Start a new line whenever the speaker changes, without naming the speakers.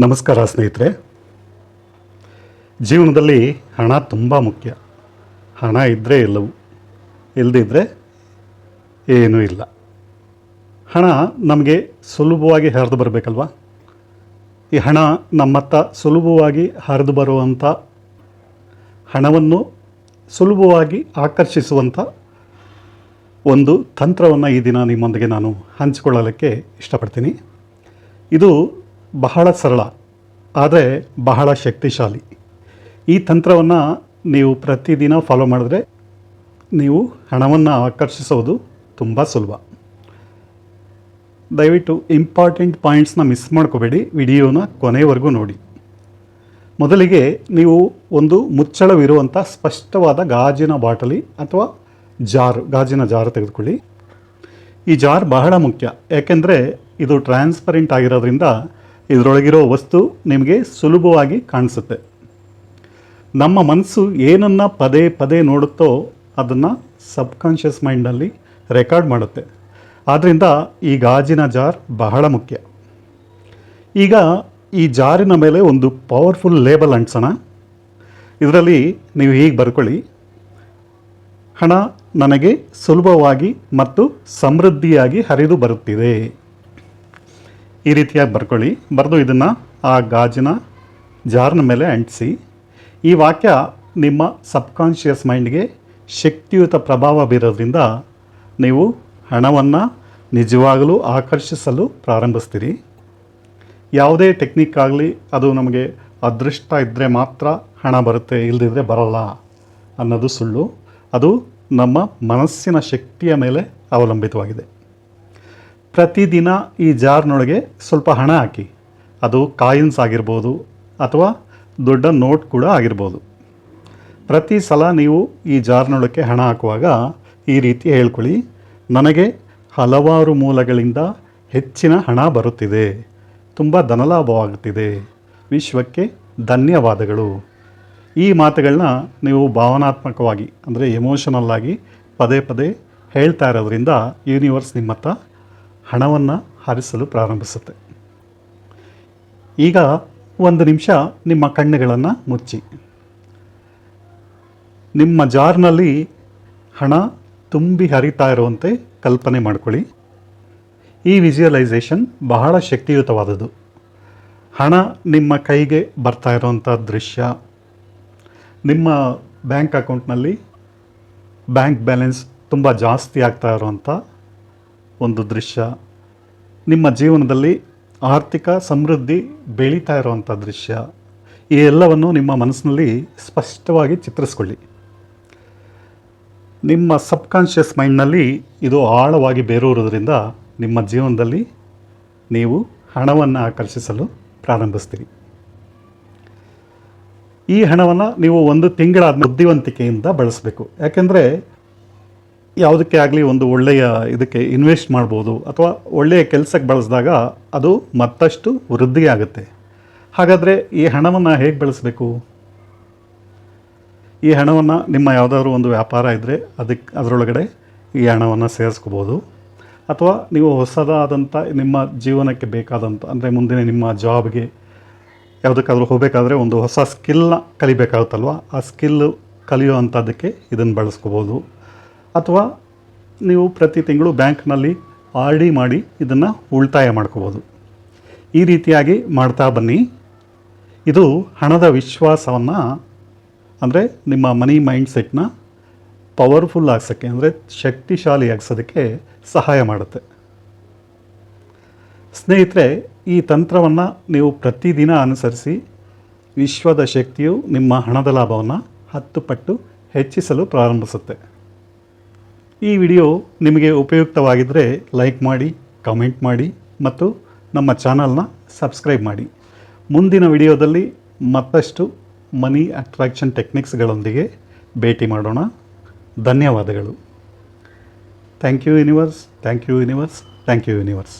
ನಮಸ್ಕಾರ ಸ್ನೇಹಿತರೆ. ಜೀವನದಲ್ಲಿ ಹಣ ತುಂಬ ಮುಖ್ಯ. ಹಣ ಇದ್ದರೆ ಎಲ್ಲವೂ ಇಲ್ಲದಿದ್ದರೆ ಏನೂ ಇಲ್ಲ. ಹಣ ನಮಗೆ ಸುಲಭವಾಗಿ ಹರಿದು ಬರಬೇಕಲ್ವ? ಈ ಹಣ ನಮ್ಮತ್ತ ಸುಲಭವಾಗಿ ಹರಿದು ಬರುವಂಥ ಹಣವನ್ನು ಸುಲಭವಾಗಿ ಆಕರ್ಷಿಸುವಂಥ ಒಂದು ತಂತ್ರವನ್ನು ಈ ದಿನ ನಿಮ್ಮೊಂದಿಗೆ ನಾನು ಹಂಚಿಕೊಳ್ಳಲಿಕ್ಕೆ ಇಷ್ಟಪಡ್ತೀನಿ. ಇದು ಬಹಳ ಸರಳ, ಆದರೆ ಬಹಳ ಶಕ್ತಿಶಾಲಿ. ಈ ತಂತ್ರವನ್ನು ನೀವು ಪ್ರತಿದಿನ ಫಾಲೋ ಮಾಡಿದ್ರೆ ನೀವು ಹಣವನ್ನು ಆಕರ್ಷಿಸೋದು ತುಂಬ ಸುಲಭ. ದಯವಿಟ್ಟು ಇಂಪಾರ್ಟೆಂಟ್ ಪಾಯಿಂಟ್ಸ್ನ ಮಿಸ್ ಮಾಡ್ಕೋಬೇಡಿ ವಿಡಿಯೋನ ಕೊನೆವರೆಗೂ ನೋಡಿ. ಮೊದಲಿಗೆ ನೀವು ಒಂದು ಮುಚ್ಚಳವಿರುವಂಥ ಸ್ಪಷ್ಟವಾದ ಗಾಜಿನ ಬಾಟಲಿ ಅಥವಾ ಜಾರ್, ಗಾಜಿನ ಜಾರ್ ತೆಗೆದುಕೊಳ್ಳಿ. ಈ ಜಾರ್ ಬಹಳ ಮುಖ್ಯ, ಯಾಕೆಂದರೆ ಇದು ಟ್ರಾನ್ಸ್ಪರೆಂಟ್ ಆಗಿರೋದ್ರಿಂದ ಇದರೊಳಗಿರೋ ವಸ್ತು ನಿಮಗೆ ಸುಲಭವಾಗಿ ಕಾಣಿಸುತ್ತೆ. ನಮ್ಮ ಮನಸ್ಸು ಏನನ್ನು ಪದೇ ಪದೇ ನೋಡುತ್ತೋ ಅದನ್ನು ಸಬ್ಕಾನ್ಷಿಯಸ್ ಮೈಂಡಲ್ಲಿ ರೆಕಾರ್ಡ್ ಮಾಡುತ್ತೆ. ಆದ್ದರಿಂದ ಈ ಗಾಜಿನ ಜಾರ್ ಬಹಳ ಮುಖ್ಯ. ಈಗ ಈ ಜಾರಿನ ಮೇಲೆ ಒಂದು ಪವರ್ಫುಲ್ ಲೇಬಲ್ ಅಂಟಿಸೋಣ. ಇದರಲ್ಲಿ ನೀವು ಹೀಗೆ ಬರ್ಕೊಳ್ಳಿ. ಹಣ ನನಗೆ ಸುಲಭವಾಗಿ ಮತ್ತು ಸಮೃದ್ಧಿಯಾಗಿ ಹರಿದು ಬರುತ್ತಿದೆ. ಈ ರೀತಿಯಾಗಿ ಬರ್ಕೊಳ್ಳಿ. ಬರೆದು ಇದನ್ನು ಆ ಗಾಜಿನ ಜಾರ್ನ ಮೇಲೆ ಅಂಟಿಸಿ. ಈ ವಾಕ್ಯ ನಿಮ್ಮ ಸಬ್ಕಾನ್ಷಿಯಸ್ ಮೈಂಡ್ಗೆ ಶಕ್ತಿಯುತ ಪ್ರಭಾವ ಬೀರೋದ್ರಿಂದ ನೀವು ಹಣವನ್ನು ನಿಜವಾಗಲೂ ಆಕರ್ಷಿಸಲು ಪ್ರಾರಂಭಿಸ್ತೀರಿ. ಯಾವುದೇ ಟೆಕ್ನಿಕ್ ಆಗಲಿ, ಅದು ನಮಗೆ ಅದೃಷ್ಟ ಇದ್ದರೆ ಮಾತ್ರ ಹಣ ಬರುತ್ತೆ ಇಲ್ಲದಿದ್ದರೆ ಬರಲ್ಲ ಅನ್ನೋದು ಸುಳ್ಳು. ಅದು ನಮ್ಮ ಮನಸ್ಸಿನ ಶಕ್ತಿಯ ಮೇಲೆ ಅವಲಂಬಿತವಾಗಿದೆ. ಪ್ರತಿದಿನ ಈ ಜಾರ್ನೊಳಗೆ ಸ್ವಲ್ಪ ಹಣ ಹಾಕಿ. ಅದು ಕಾಯಿನ್ಸ್ ಆಗಿರ್ಬೋದು ಅಥವಾ ದೊಡ್ಡ ನೋಟ್ ಕೂಡ ಆಗಿರ್ಬೋದು. ಪ್ರತಿ ಸಲ ನೀವು ಈ ಜಾರ್ನೊಳಕ್ಕೆ ಹಣ ಹಾಕುವಾಗ ಈ ರೀತಿ ಹೇಳ್ಕೊಳ್ಳಿ. ನನಗೆ ಹಲವಾರು ಮೂಲಗಳಿಂದ ಹೆಚ್ಚಿನ ಹಣ ಬರುತ್ತಿದೆ. ತುಂಬ ಧನಲಾಭವಾಗುತ್ತಿದೆ ವಿಶ್ವಕ್ಕೆ ಧನ್ಯವಾದಗಳು. ಈ ಮಾತುಗಳನ್ನ ನೀವು ಭಾವನಾತ್ಮಕವಾಗಿ, ಅಂದರೆ ಎಮೋಷನಲ್ ಆಗಿ ಪದೇ ಪದೇ ಹೇಳ್ತಾ ಇರೋದ್ರಿಂದ ಯೂನಿವರ್ಸ್ ನಿಮ್ಮತ್ತ ಹಣವನ್ನು ಹರಿಸಲು ಪ್ರಾರಂಭಿಸುತ್ತೆ. ಈಗ ಒಂದು ನಿಮಿಷ ನಿಮ್ಮ ಕಣ್ಣುಗಳನ್ನು ಮುಚ್ಚಿ. ನಿಮ್ಮ ಜಾರ್ನಲ್ಲಿ ಹಣ ತುಂಬಿ ಹರಿತಾ ಇರುವಂತೆ ಕಲ್ಪನೆ ಮಾಡಿಕೊಳ್ಳಿ. ಈ ವಿಜುವಲೈಸೇಷನ್ ಬಹಳ ಶಕ್ತಿಯುತವಾದದ್ದು. ಹಣ ನಿಮ್ಮ ಕೈಗೆ ಬರ್ತಾ ಇರುವಂಥ ದೃಶ್ಯ. ನಿಮ್ಮ ಬ್ಯಾಂಕ್ ಅಕೌಂಟ್ನಲ್ಲಿ ಬ್ಯಾಂಕ್ ಬ್ಯಾಲೆನ್ಸ್ ತುಂಬ ಜಾಸ್ತಿ ಆಗ್ತಾ ಇರುವಂಥ ಒಂದು ದೃಶ್ಯ. ನಿಮ್ಮ ಜೀವನದಲ್ಲಿ ಆರ್ಥಿಕ ಸಮೃದ್ಧಿ ಬೆಳೀತಾ ಇರುವಂಥ ದೃಶ್ಯ. ಈ ಎಲ್ಲವನ್ನು ನಿಮ್ಮ ಮನಸ್ಸಿನಲ್ಲಿ ಸ್ಪಷ್ಟವಾಗಿ ಚಿತ್ರಿಸ್ಕೊಳ್ಳಿ. ನಿಮ್ಮ ಸಬ್ಕಾನ್ಷಿಯಸ್ ಮೈಂಡ್ನಲ್ಲಿ ಇದು ಆಳವಾಗಿ ಬೇರೂರೋದ್ರಿಂದ ನಿಮ್ಮ ಜೀವನದಲ್ಲಿ ನೀವು ಹಣವನ್ನು ಆಕರ್ಷಿಸಲು ಪ್ರಾರಂಭಿಸ್ತೀರಿ. ಈ ಹಣವನ್ನು ನೀವು ಒಂದು ತಿಂಗಳಾದ ಬುದ್ಧಿವಂತಿಕೆಯಿಂದ ಬಳಸಬೇಕು. ಯಾಕೆಂದರೆ ಯಾವುದಕ್ಕೆ ಆಗಲಿ ಒಂದು ಒಳ್ಳೆಯ ಇದಕ್ಕೆ ಇನ್ವೆಸ್ಟ್ ಮಾಡ್ಬೋದು ಅಥವಾ ಒಳ್ಳೆಯ ಕೆಲಸಕ್ಕೆ ಬಳಸಿದಾಗ ಅದು ಮತ್ತಷ್ಟು ವೃದ್ಧಿ ಆಗುತ್ತೆ. ಹಾಗಾದರೆ ಈ ಹಣವನ್ನು ಹೇಗೆ ಬಳಸಬೇಕು? ಈ ಹಣವನ್ನು ನಿಮ್ಮ ಯಾವುದಾದ್ರೂ ಒಂದು ವ್ಯಾಪಾರ ಇದ್ದರೆ ಅದಕ್ಕೆ ಅದರೊಳಗಡೆ ಈ ಹಣವನ್ನು ಸೇರಿಸ್ಕೋಬೋದು. ಅಥವಾ ನೀವು ಹೊಸದಾದಂಥ ನಿಮ್ಮ ಜೀವನಕ್ಕೆ ಬೇಕಾದಂಥ ಅಂದರೆ ಮುಂದಿನ ನಿಮ್ಮ ಜಾಬ್ಗೆ ಯಾವುದಕ್ಕಾದರೂ ಹೋಗಬೇಕಾದ್ರೆ ಒಂದು ಹೊಸ ಸ್ಕಿಲ್ನ ಕಲಿಬೇಕಾಗುತ್ತಲ್ವ? ಆ ಸ್ಕಿಲ್ ಕಲಿಯುವಂಥದ್ದಕ್ಕೆ ಇದನ್ನು ಬಳಸ್ಕೋಬೋದು. ಅಥವಾ ನೀವು ಪ್ರತಿ ತಿಂಗಳು ಬ್ಯಾಂಕ್ನಲ್ಲಿ ಆರ್ ಡಿ ಮಾಡಿ ಇದನ್ನು ಉಳಿತಾಯ ಮಾಡ್ಕೋಬೋದು. ಈ ರೀತಿಯಾಗಿ ಮಾಡ್ತಾ ಬನ್ನಿ. ಇದು ಹಣದ ವಿಶ್ವಾಸವನ್ನು, ಅಂದರೆ ನಿಮ್ಮ ಮನಿ ಮೈಂಡ್ ಸೆಟ್ನ ಪವರ್ಫುಲ್ ಆಗ್ಸೋಕ್ಕೆ, ಅಂದರೆ ಶಕ್ತಿಶಾಲಿ ಆಗಿಸೋದಕ್ಕೆ ಸಹಾಯ ಮಾಡುತ್ತೆ. ಸ್ನೇಹಿತರೆ, ಈ ತಂತ್ರವನ್ನು ನೀವು ಪ್ರತಿದಿನ ಅನುಸರಿಸಿ ವಿಶ್ವದ ಶಕ್ತಿಯು ನಿಮ್ಮ ಹಣದ ಲಾಭವನ್ನು ಹತ್ತು ಪಟ್ಟು ಹೆಚ್ಚಿಸಲು ಪ್ರಾರಂಭಿಸುತ್ತೆ. ಈ ವಿಡಿಯೋ ನಿಮಗೆ ಉಪಯುಕ್ತವಾಗಿದ್ದರೆ ಲೈಕ್ ಮಾಡಿ, ಕಮೆಂಟ್ ಮಾಡಿ ಮತ್ತು ನಮ್ಮ ಚಾನಲ್ನ ಸಬ್ಸ್ಕ್ರೈಬ್ ಮಾಡಿ. ಮುಂದಿನ ವಿಡಿಯೋದಲ್ಲಿ ಮತ್ತಷ್ಟು ಮನಿ ಅಟ್ರಾಕ್ಷನ್ ಟೆಕ್ನಿಕ್ಸ್ಗಳೊಂದಿಗೆ ಭೇಟಿ ಮಾಡೋಣ. ಧನ್ಯವಾದಗಳು. Thank you universe, thank you universe, thank you universe.